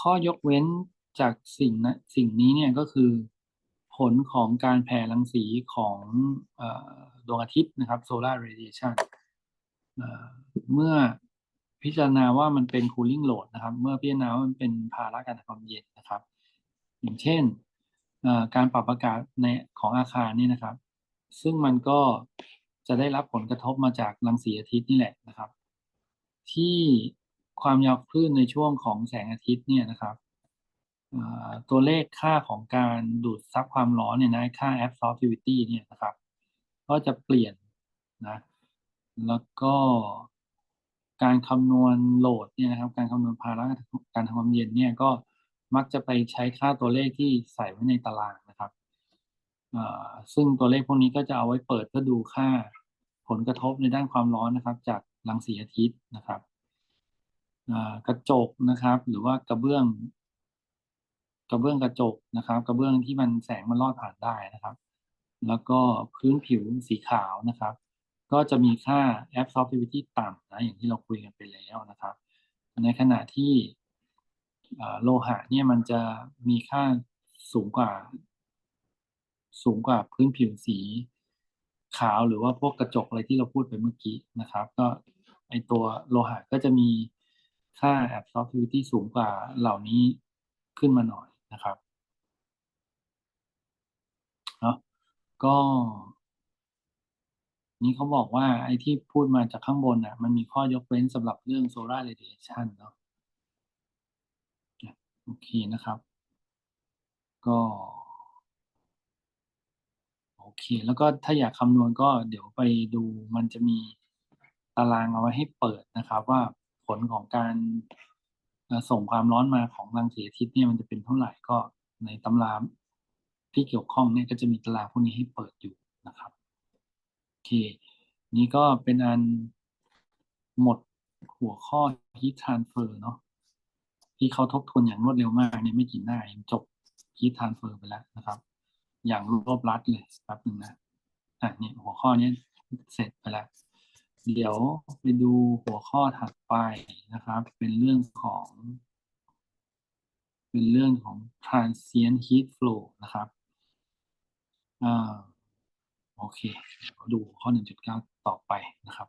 ข้อยกเว้นจากสิ่งนะสิ่งนี้เนี่ยก็คือผลของการแผ่รังสีของอดวงอาทิตย์นะครับ solar radiation เมื่อพิจารณาว่ามันเป็น cooling load นะครับ เมื่อพิจารณาว่ามันเป็นภาระการทำความเย็นนะครับ อย่างเช่นการปรับอากาศในของอาคารนี่นะครับ ซึ่งมันก็จะได้รับผลกระทบมาจากรังสีอาทิตย์นี่แหละนะครับ ที่ ความยาวคลื่นในช่วงของแสงอาทิตย์เนี่ยนะครับตัวเลขค่าของการดูดซับความร้อนเนี่ยนะค่า absorptivity เนี่ยนะครับ ก็จะเปลี่ยนนะแล้วก็การคำนวณโหลดเนี่ยนะครับ การคำนวณภาระการทำความเย็นเนี่ยก็มักจะไปใช้ค่าตัวเลขที่ใส่ไว้ในตารางนะครับซึ่งตัวเลขพวกนี้ก็จะเอาไว้เปิดเพื่อดูค่าผลกระทบในด้านความร้อนนะครับ จากรังสีอาทิตย์นะครับ กระจกนะครับ หรือว่ากระเบื้อง กระเบื้องกระจกนะครับ กระเบื้องที่มันแสงมันลอดผ่านได้นะครับ แล้วก็พื้นผิวสีขาวนะครับ ก็จะมีค่า absorptivity ต่ำนะอย่างที่เราคุยกันไปแล้วนะครับ ในขณะที่โลหะเนี่ยมันจะมีค่าสูงกว่า สูงกว่าพื้นผิวสีขาวหรือว่าพวกกระจกอะไรที่เราพูดไปเมื่อกี้นะครับ ก็ไอตัวโลหะก็จะมี ค่า absorptivity สูงกว่าเหล่านี้ขึ้นมาหน่อยนะครับเนาะก็ นี่เขาบอกว่าไอ้ที่พูดมาจากข้างบนน่ะ มันมีข้อยกเว้นสำหรับเรื่อง solar radiation เนาะโอเคนะครับ ก็โอเค แล้วก็ถ้าอยากคำนวณก็เดี๋ยวไปดูมันจะมีตารางเอาไว้ให้เปิดนะครับว่า ผลของการส่งความร้อนมาของรังสีอาทิตย์เนี่ยมันจะเป็นเท่าไหร่ก็ในตำราที่เกี่ยวข้องเนี่ยก็จะมีตารางพวกนี้ให้เปิดอยู่นะครับโอเค นี่ก็เป็นอันหมดหัวข้อ heat transfer เนาะที่เขาทบทวนอย่างรวดเร็วมากเนี่ยไม่กี่หน้าเองจบ heat transfer ไปแล้วนะครับ อย่างรวบรัดเลยแป๊บหนึ่งนะอะนี่หัวข้อนี้เสร็จไปแล้ว เดี๋ยวไปดูหัวข้อถัดไปนะครับ เป็นเรื่องของ เป็นเรื่องของ transient heat flow นะครับอ่าโอเค ดูข้อ 1.9 ต่อไปนะครับ